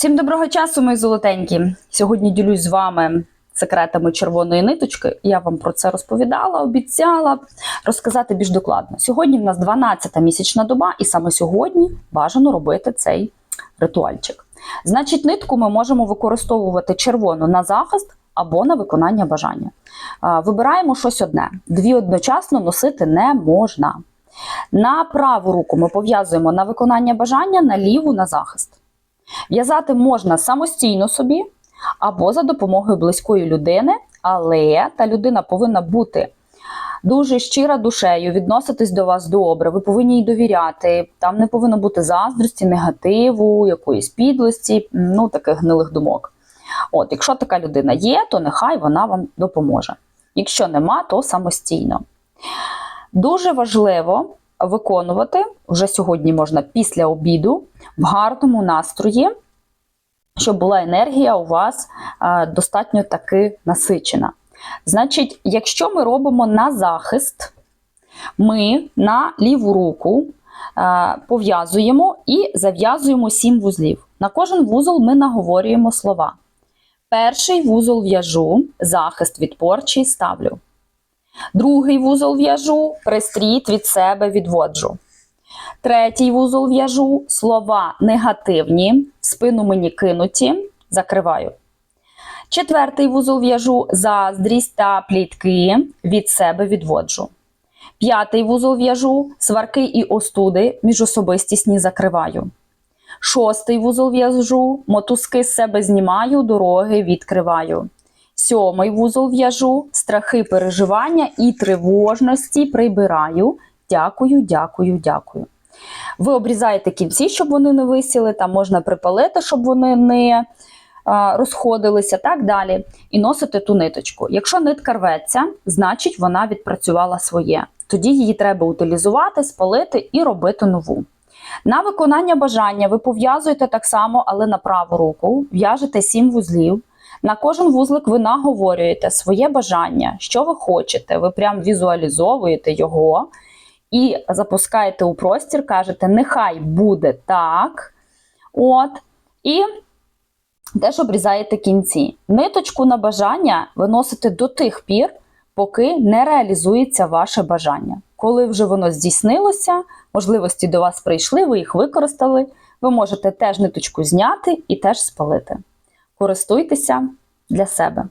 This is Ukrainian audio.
Всім доброго часу, мої золотенькі. Сьогодні ділюсь з вами секретами червоної ниточки. Я вам про це розповідала, обіцяла розказати більш докладно. Сьогодні в нас 12-та місячна доба, і саме сьогодні бажано робити цей ритуальчик. Значить, нитку ми можемо використовувати червону на захист або на виконання бажання. Вибираємо щось одне. Дві одночасно носити не можна. На праву руку ми пов'язуємо на виконання бажання, на ліву на захист. В'язати можна самостійно собі або за допомогою близької людини, але та людина повинна бути дуже щира душею, відноситись до вас добре. Ви повинні їй довіряти. Там не повинно бути заздрості, негативу, якоїсь підлості, ну таких гнилих думок. От, якщо така людина є, то нехай вона вам допоможе. Якщо нема, то самостійно. Дуже важливо виконувати вже сьогодні можна після обіду в гарному настрої, щоб була енергія у вас достатньо таки насичена. Значить, якщо ми робимо на захист, ми на ліву руку пов'язуємо і зав'язуємо 7 вузлів. На кожен вузол ми наговорюємо слова. Перший вузол в'яжу, захист від порчі ставлю. Другий вузол в'яжу, пристріт від себе відводжу. Третій вузол в'яжу, слова негативні, в спину мені кинуті, закриваю. Четвертий вузол в'яжу, заздрість та плітки від себе відводжу. П'ятий вузол в'яжу, сварки і остуди міжособистісні закриваю. Шостий вузол в'яжу, мотузки з себе знімаю, дороги відкриваю. Сьомий вузол в'яжу, страхи переживання і тривожності прибираю. Дякую, дякую, дякую. Ви обрізаєте кінці, щоб вони не висіли, там можна припалити, щоб вони не розходилися, так далі. І носите ту ниточку. Якщо нитка рветься, значить вона відпрацювала своє. Тоді її треба утилізувати, спалити і робити нову. На виконання бажання ви пов'язуєте так само, але на праву руку, в'яжете 7 вузлів. На кожен вузлик ви наговорюєте своє бажання, що ви хочете. Ви прям візуалізовуєте його і запускаєте у простір, кажете, нехай буде так. От. І теж обрізаєте кінці. Ниточку на бажання ви носите до тих пір, поки не реалізується ваше бажання. Коли вже воно здійснилося, можливості до вас прийшли, ви їх використали, ви можете теж ниточку зняти і теж спалити. Користуйтеся для себе.